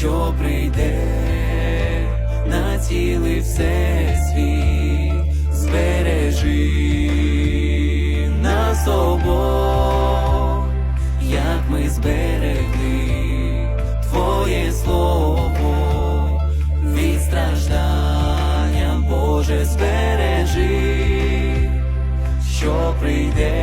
що прийде, на цілий всесвіт збережи нас обох, як ми зберегли Твоє слово від страждання, Боже, збережи, що прийде.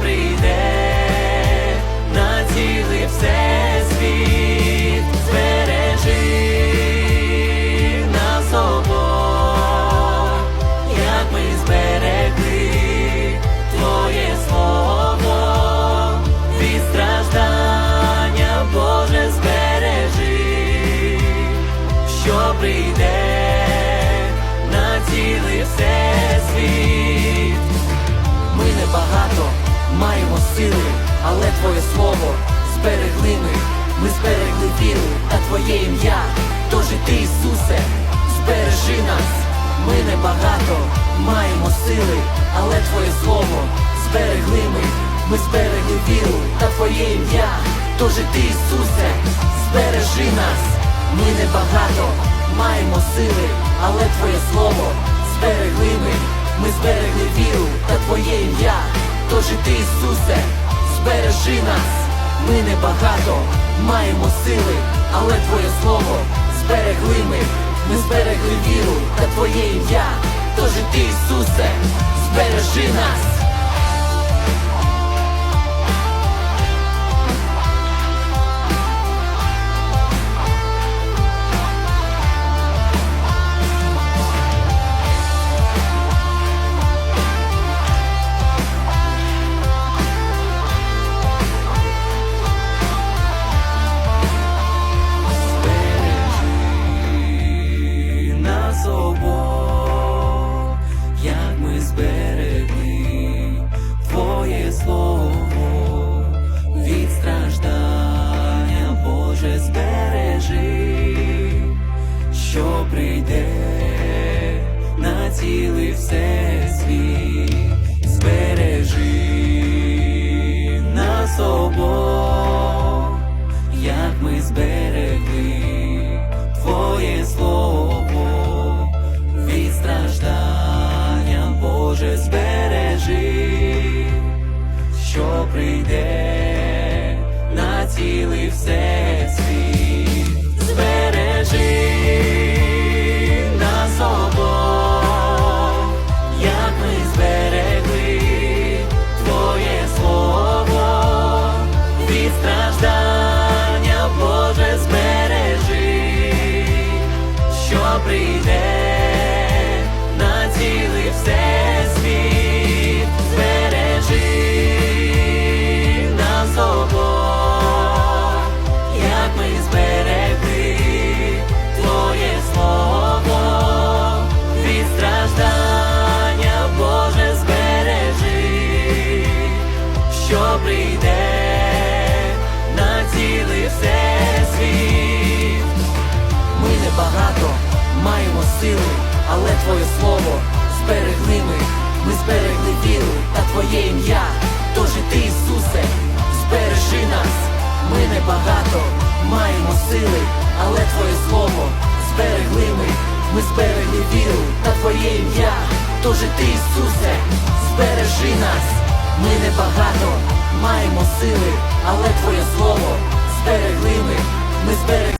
Прийде сили, але Твоє слово зберегли ми. Ми зберегли віру та Твоє ім'я. Тож і ти, Ісусе, збережи нас. Ми небагато маємо сили, але Твоє слово зберегли ми. Ми зберегли віру та Твоє ім'я. Тож і ти, Ісусе, збережи нас. Ми небагато маємо сили, але Твоє слово зберегли ми. Ми зберегли віру та Твоє ім'я. Тож і ти, Ісусе, збережи нас. Ми небагато маємо сили, але Твоє слово зберегли ми. Ми зберегли віру та Твоє ім'я. Тож і ти, Ісусе, збережи нас. Що прийде на цілий всесвіт, збережи нас обох, як ми зберегли Твоє слово від страждання, Боже, збережи, що прийде на цілий всесвіт, прийде на цілий всесвіт. Ми небагато маємо сили, але Твоє слово зберегли ми. Ми зберегли віру та Твоє ім'я. Тож і ти, Ісусе, збережи нас. Ми небагато маємо сили, але Твоє слово зберегли ми. Ми зберегли віру та Твоє ім'я. Тож і ти, Ісусе, збережи нас. Ми небагато маємо сили, але Твоє слово зберегли ми. Ми зберегли